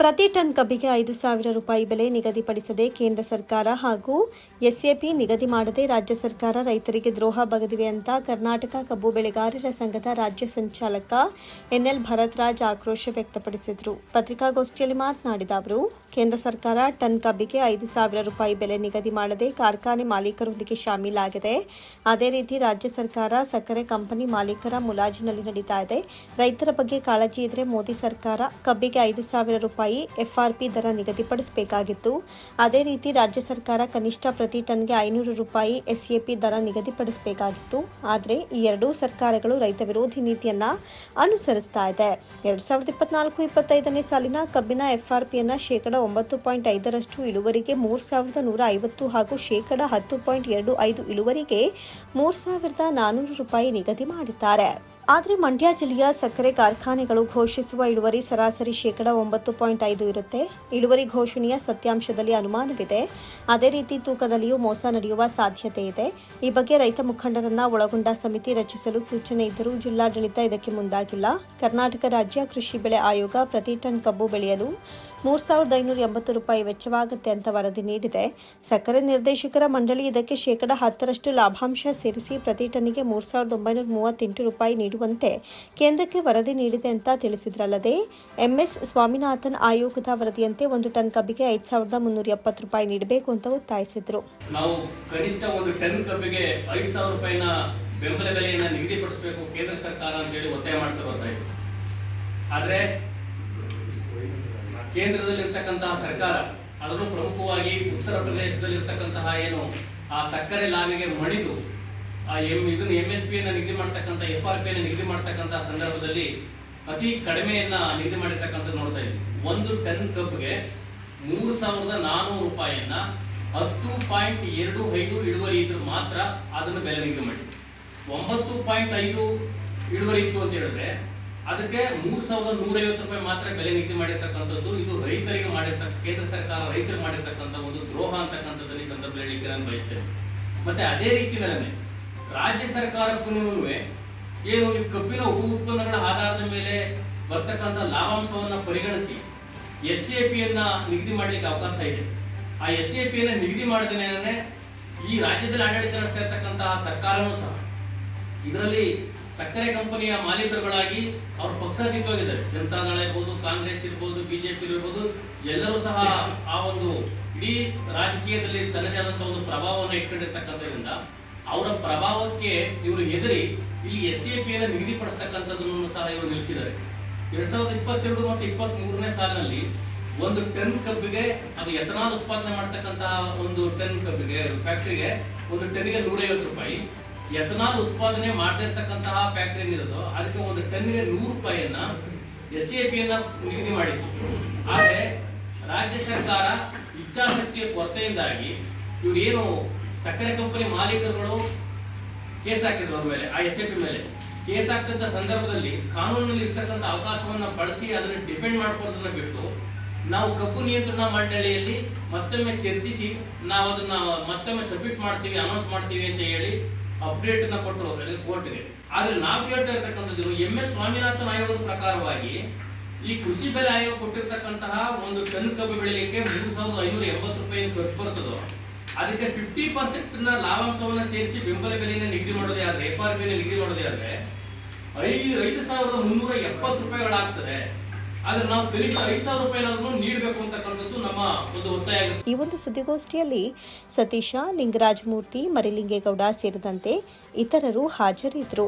ಪ್ರತಿ ಟನ್ ಕಬ್ಬಿಗೆ ಐದು ಸಾವಿರ ರೂಪಾಯಿ ಬೆಲೆ ನಿಗದಿಪಡಿಸದೆ ಕೇಂದ್ರ ಸರ್ಕಾರ ಹಾಗೂ ಎಸ್ಎಪಿ ನಿಗದಿ ಮಾಡದೆ ರಾಜ್ಯ ಸರ್ಕಾರ ರೈತರಿಗೆ ದ್ರೋಹ ಬಗೆದಿವೆ ಅಂತ ಕರ್ನಾಟಕ ಕಬ್ಬು ಬೆಳೆಗಾರರ ಸಂಘದ ರಾಜ್ಯ ಸಂಚಾಲಕ ಎನ್ಎಲ್ ಭರತ್ರಾಜ್ ಆಕ್ರೋಶ ವ್ಯಕ್ತಪಡಿಸಿದರು. ಪತ್ರಿಕಾಗೋಷ್ಠಿಯಲ್ಲಿ ಮಾತನಾಡಿದ ಅವರು, ಕೇಂದ್ರ ಸರ್ಕಾರ ಟನ್ ಕಬ್ಬಿಗೆ ಐದು ಸಾವಿರ ರೂಪಾಯಿ ಬೆಲೆ ನಿಗದಿ ಮಾಡದೆ ಕಾರ್ಖಾನೆ ಮಾಲೀಕರೊಂದಿಗೆ ಶಾಮೀಲಾಗಿದೆ. ಅದೇ ರೀತಿ ರಾಜ್ಯ ಸರ್ಕಾರ ಸಕ್ಕರೆ ಕಂಪನಿ ಮಾಲೀಕರ ಮುಲಾಜಿನಲ್ಲಿ ನಡೀತಾ ಇದೆ. ರೈತರ ಬಗ್ಗೆ ಕಾಳಜಿ ಇದ್ರೆ ಮೋದಿ ಸರ್ಕಾರ ಕಬ್ಬಿಗೆ ಐದು ಸಾವಿರ ರೂಪಾಯಿ ಎಫ್ಆರ್ಪಿ ದರ ನಿಗದಿಪಡಿಸಬೇಕಾಗಿತ್ತು. ಅದೇ ರೀತಿ ರಾಜ್ಯ ಸರ್ಕಾರ ಕನಿಷ್ಠ ಪ್ರತಿ ಟನ್ಗೆ ಐನೂರು ರೂಪಾಯಿ ಎಸ್ಎಪಿ ದರ ನಿಗದಿಪಡಿಸಬೇಕಾಗಿತ್ತು. ಆದರೆ ಈ ಎರಡೂ ಸರ್ಕಾರಗಳು ರೈತ ವಿರೋಧಿ ನೀತಿಯನ್ನು ಅನುಸರಿಸ್ತಾ ಇದೆ. ಎರಡು ಸಾವಿರದ ಇಪ್ಪತ್ನಾಲ್ಕು ಇಪ್ಪತ್ತೈದನೇ ಸಾಲಿನ ಕಬ್ಬಿನ ಎಫ್ಆರ್ಪಿಯನ್ನು ಶೇಕಡ ಒಂಬತ್ತು ಪಾಯಿಂಟ್ ಐದರಷ್ಟು ಇಳುವರಿಗೆ ಮೂರು ಸಾವಿರದ ನೂರ ಐವತ್ತು ಹಾಗೂ ಶೇಕಡ ಹತ್ತು ಪಾಯಿಂಟ್ ಎರಡು ಐದು ಇಳುವರಿಗೆ ಮೂರು ಸಾವಿರದ ನಾನ್ನೂರು ರೂಪಾಯಿ ನಿಗದಿ ಮಾಡಿದ್ದಾರೆ. ಆದರೆ ಮಂಡ್ಯ ಜಿಲ್ಲೆಯ ಸಕ್ಕರೆ ಕಾರ್ಖಾನೆಗಳು ಘೋಷಿಸುವ ಇಳುವರಿ ಸರಾಸರಿ ಶೇಕಡ ಒಂಬತ್ತು ಪಾಯಿಂಟ್ ಐದು ಇರುತ್ತೆ. ಇಳುವರಿ ಘೋಷಣೆಯ ಸತ್ಯಾಂಶದಲ್ಲಿ ಅನುಮಾನವಿದೆ. ಅದೇ ರೀತಿ ತೂಕದಲ್ಲಿಯೂ ಮೋಸ ನಡೆಯುವ ಸಾಧ್ಯತೆ ಇದೆ. ಈ ಬಗ್ಗೆ ರೈತ ಮುಖಂಡರನ್ನ ಒಳಗೊಂಡ ಸಮಿತಿ ರಚಿಸಲು ಸೂಚನೆ ಇದ್ದರೂ ಜಿಲ್ಲಾಡಳಿತ ಇದಕ್ಕೆ ಮುಂದಾಗಿಲ್ಲ. ಕರ್ನಾಟಕ ರಾಜ್ಯ ಕೃಷಿ ಬೆಳೆ ಆಯೋಗ ಪ್ರತಿ ಟನ್ ಕಬ್ಬು ಬೆಳೆಯಲು ಮೂರು ಸಾವಿರದ ಐನೂರ ಎಂಬತ್ತು ರೂಪಾಯಿ ವೆಚ್ಚವಾಗುತ್ತೆ ಅಂತ ವರದಿ ನೀಡಿದೆ. ಸಕ್ಕರೆ ನಿರ್ದೇಶಕರ ಮಂಡಳಿ ಇದಕ್ಕೆ ಶೇಕಡ ಹತ್ತರಷ್ಟು ಲಾಭಾಂಶ ಸೇರಿಸಿ ಪ್ರತಿ ಟನ್ನಿಗೆ ಮೂರು ಸಾವಿರದ ಒಂಬೈನೂರ ಮೂವತ್ತೆಂಟು ರೂಪಾಯಿ ನೀಡುವಂತೆ ಕೇಂದ್ರಕ್ಕೆ ವರದಿ ನೀಡಿದೆ ಅಂತ ತಿಳಿಸಿದ್ರಲ್ಲದೆ, ಎಂಎಸ್ ಸ್ವಾಮಿನಾಥನ್ ಆಯೋಗದ ವರದಿಯಂತೆ ಒಂದು ಟನ್ ಕಬ್ಬಿಗೆ ಐದು ಸಾವಿರದ ಮುನ್ನೂರ ಎಪ್ಪತ್ತು ರೂಪಾಯಿ ನೀಡಬೇಕು ಅಂತ ಒತ್ತಾಯಿಸಿದ್ರು. ನಾವು ಕನಿಷ್ಠ ಒಂದು ಟನ್ ಕಬ್ಬಿಗೆ ಐದು ಸಾವಿರ ಬೆಂಬಲ ಬೆಲೆಯನ್ನ ನಿಗದಿಪಡಿಸಬೇಕು ಕೇಂದ್ರ ಸರ್ಕಾರ ಅಂತೇಳಿ ಒತ್ತಾಯ ಮಾಡ್ತಾ ಬರ್ತಾ ಆದ್ರೆ ಕೇಂದ್ರದಲ್ಲಿರ್ತಕ್ಕಂತಹ ಸರ್ಕಾರ ಅದರಲ್ಲೂ ಪ್ರಮುಖವಾಗಿ ಉತ್ತರ ಪ್ರದೇಶದಲ್ಲಿರ್ತಕ್ಕಂತಹ ಏನು, ಆ ಸಕ್ಕರೆ ಲಾವಿಗೆ ಮಣಿದು, ಆ ಎಂ, ಇದನ್ನು ಎಂ ಎಸ್ ಪಿಯನ್ನು ನಿಗದಿ ಮಾಡ್ತಕ್ಕಂಥ ಎಫ್ ಆರ್ ಪಿಯನ್ನು ನಿಗದಿ ಮಾಡ್ತಕ್ಕಂಥ ಸಂದರ್ಭದಲ್ಲಿ ಅತಿ ಕಡಿಮೆಯನ್ನ ನಿಗದಿ ಮಾಡಿರ್ತಕ್ಕಂಥದ್ದು ನೋಡ್ತಾ ಇದ್ದೀವಿ ಒಂದು ಟನ್ ಕಬ್ಗೆ ಮೂರು ಸಾವಿರದ ನಾನ್ನೂರು ರೂಪಾಯಿಯನ್ನು ಹತ್ತು ಪಾಯಿಂಟ್ ಎರಡು ಐದು ಇಳುವರಿ ಇದ್ರೆ ಮಾತ್ರ ಅದನ್ನು ಬೆಲೆ ನಿಗದಿ ಮಾಡಿ ಒಂಬತ್ತು ಪಾಯಿಂಟ್ ಐದು ಇಳುವರಿ ಇತ್ತು ಅಂತ ಹೇಳಿದ್ರೆ ಅದಕ್ಕೆ ಮೂರು ಸಾವಿರದ ನೂರೈವತ್ತು ರೂಪಾಯಿ ಮಾತ್ರ ಬೆಲೆ ನಿಗದಿ ಮಾಡಿರ್ತಕ್ಕಂಥದ್ದು, ಇದು ರೈತರಿಗೆ ಮಾಡಿರ್ತಕ್ಕ ಕೇಂದ್ರ ಸರ್ಕಾರ ರೈತರಿಗೆ ಮಾಡಿರ್ತಕ್ಕಂಥ ಒಂದು ದ್ರೋಹ ಅಂತಕ್ಕಂಥದ್ದನ್ನು ಸಂದರ್ಭದಲ್ಲಿ ಹೇಳಿಕ್ಕೆ ನಾನು ಬಯಸ್ತೇನೆ. ಮತ್ತೆ ಅದೇ ರೀತಿಯಲ್ಲಿ ರಾಜ್ಯ ಸರ್ಕಾರಕ್ಕೂ ಏನು ಈ ಕಬ್ಬಿನ ಉಪ ಉತ್ಪನ್ನಗಳ ಆಧಾರದ ಮೇಲೆ ಬರ್ತಕ್ಕಂಥ ಲಾಭಾಂಶವನ್ನು ಪರಿಗಣಿಸಿ ಎಸ್ ಎ ಪಿಯನ್ನ ನಿಗದಿ ಮಾಡಲಿಕ್ಕೆ ಅವಕಾಶ ಇದೆ. ಆ ಎಸ್ ಎ ಪಿಯನ್ನ ನಿಗದಿ ಮಾಡಿದ್ರೆ ಈ ರಾಜ್ಯದಲ್ಲಿ ಆಡಳಿತ ನಡೆಸ್ತಾ ಇರ್ತಕ್ಕಂತಹ ಸರ್ಕಾರವೂ ಸಹ, ಇದರಲ್ಲಿ ಸಕ್ಕರೆ ಕಂಪನಿಯ ಮಾಲೀಕರುಗಳಾಗಿ ಅವ್ರ ಜನತಾ ದಳ ಇರ್ಬೋದು, ಕಾಂಗ್ರೆಸ್ ಇರ್ಬೋದು ಬಿಜೆಪಿ ಇರ್ಬೋದು, ಎಲ್ಲರೂ ಸಹ ಆ ಒಂದು ಇಡೀ ರಾಜಕೀಯದಲ್ಲಿ ತನ್ನದೇ ಆದಂತಹ ಒಂದು ಪ್ರಭಾವವನ್ನು ಇಟ್ಕೊಂಡಿರ್ತಕ್ಕಂಥದ್ರಿಂದ ಅವರ ಪ್ರಭಾವಕ್ಕೆ ಇವರು ಹೆದರಿ ಇಲ್ಲಿ ಎಸ್ ಎ ಪಿಯನ್ನು ನಿಗದಿಪಡಿಸ್ತಕ್ಕಂಥದ್ದನ್ನು ಸಹ ಇವರು ನಿಲ್ಲಿಸಿದ್ದಾರೆ. ಎರಡ್ ಸಾವಿರದ ಇಪ್ಪತ್ತೆರಡು ಮತ್ತು ಇಪ್ಪತ್ತ್ ಮೂರನೇ ಸಾಲಿನಲ್ಲಿ ಒಂದು ಟನ್ ಕಬ್ಬಿಗೆ ಅದು ಎಥನಾಲ್ ಉತ್ಪಾದನೆ ಮಾಡ್ತಕ್ಕಂತಹ ಒಂದು ಟನ್ ಕಬ್ಬಿಗೆ ಫ್ಯಾಕ್ಟರಿಗೆ ಒಂದು ಟನ್ಗೆ ನೂರೈವತ್ತು ರೂಪಾಯಿ. ಎಥನಾಲ್ ಉತ್ಪಾದನೆ ಮಾಡ್ತಿರ್ತಕ್ಕಂತಹ ಫ್ಯಾಕ್ಟರಿ ಏನಿರೋದು ಅದಕ್ಕೆ ಒಂದು ಟನ್ಗೆ ನೂರು ರೂಪಾಯಿಯನ್ನ ಎಸ್ ಎ ಪಿಯನ್ನ ನಿಗದಿ ಮಾಡಿತ್ತು. ಆದರೆ ರಾಜ್ಯ ಸರ್ಕಾರ ಇಚ್ಛಾಶಕ್ತಿಯ ಕೊರತೆಯಿಂದಾಗಿ ಇವ್ರು ಏನು ಸಕ್ಕರೆ ಕಂಪನಿ ಮಾಲೀಕರುಗಳು ಕೇಸ್ ಹಾಕಿದ್ರು ಅವ್ರ ಮೇಲೆ, ಆ ಎಸ್ ಎ ಪಿ ಮೇಲೆ. ಕೇಸ್ ಹಾಕಿದಂತ ಸಂದರ್ಭದಲ್ಲಿ ಕಾನೂನಲ್ಲಿ ಇರ್ತಕ್ಕಂಥ ಅವಕಾಶವನ್ನ ಬಳಸಿ ಅದನ್ನು ಡಿಪೆಂಡ್ ಮಾಡ್ಕೊಳ್ಳೋದನ್ನ ಬಿಟ್ಟು ನಾವು ಕಬ್ಬು ನಿಯಂತ್ರಣ ಮಂಡಳಿಯಲ್ಲಿ ಮತ್ತೊಮ್ಮೆ ಚರ್ಚಿಸಿ ನಾವು ಅದನ್ನ ಮತ್ತೊಮ್ಮೆ ಸಬ್ಮಿಟ್ ಮಾಡ್ತೀವಿ ಅನೌನ್ಸ್ ಮಾಡ್ತೀವಿ ಅಂತ ಹೇಳಿ ಅಪ್ಡೇಟ್ ಅನ್ನ ಕೊಟ್ಟರು ಕೋರ್ಟ್ಗೆ. ಆದ್ರೆ ನಾವು ಕೇಳ್ತಾ ಇರ್ತಕ್ಕಂಥದ್ದು ಎಂ ಎಸ್ ಸ್ವಾಮಿನಾಥನ್ ಆಯೋಗದ ಪ್ರಕಾರವಾಗಿ ಈ ಕೃಷಿ ಬೆಲೆ ಆಯೋಗ ಕೊಟ್ಟಿರ್ತಕ್ಕಂತಹ ಒಂದು ಟನ್ ಕಬ್ಬು ಬೆಳೆಯಲಿಕ್ಕೆ ಮೂರು ಸಾವಿರದ ಐನೂರ ಎಂಬತ್ತು ರೂಪಾಯಿ ಖರ್ಚು ಬರ್ತದೋ, ಅದಕ್ಕೆ ಫಿಫ್ಟಿ ಪರ್ಸೆಂಟ್ನ ಲಾಭಾಂಶವನ್ನ ಸೇರಿಸಿ ಬೆಂಬಲ ಬೆಲೆಯನ್ನು ನಿಗದಿ ಮಾಡೋದೇ ಆದ್ರೆ ಎಫ್ ಆರ್ ಪಿ ನಿಗದಿ ಮಾಡೋದೇ ಆದ್ರೆ, ಐದು ಐದು ಸಾವಿರದ ಮುನ್ನೂರ ಎಪ್ಪತ್ತು ರೂಪಾಯಿಗಳಾಗ್ತದೆ. ಈ ಒಂದು ಸುದ್ದಿಗೋಷ್ಠಿಯಲ್ಲಿ ಸತೀಶ ಲಿಂಗರಾಜಮೂರ್ತಿ ಮರಿಲಿಂಗೇಗೌಡ ಸೇರಿದಂತೆ ಇತರರು ಹಾಜರಿದ್ದರು.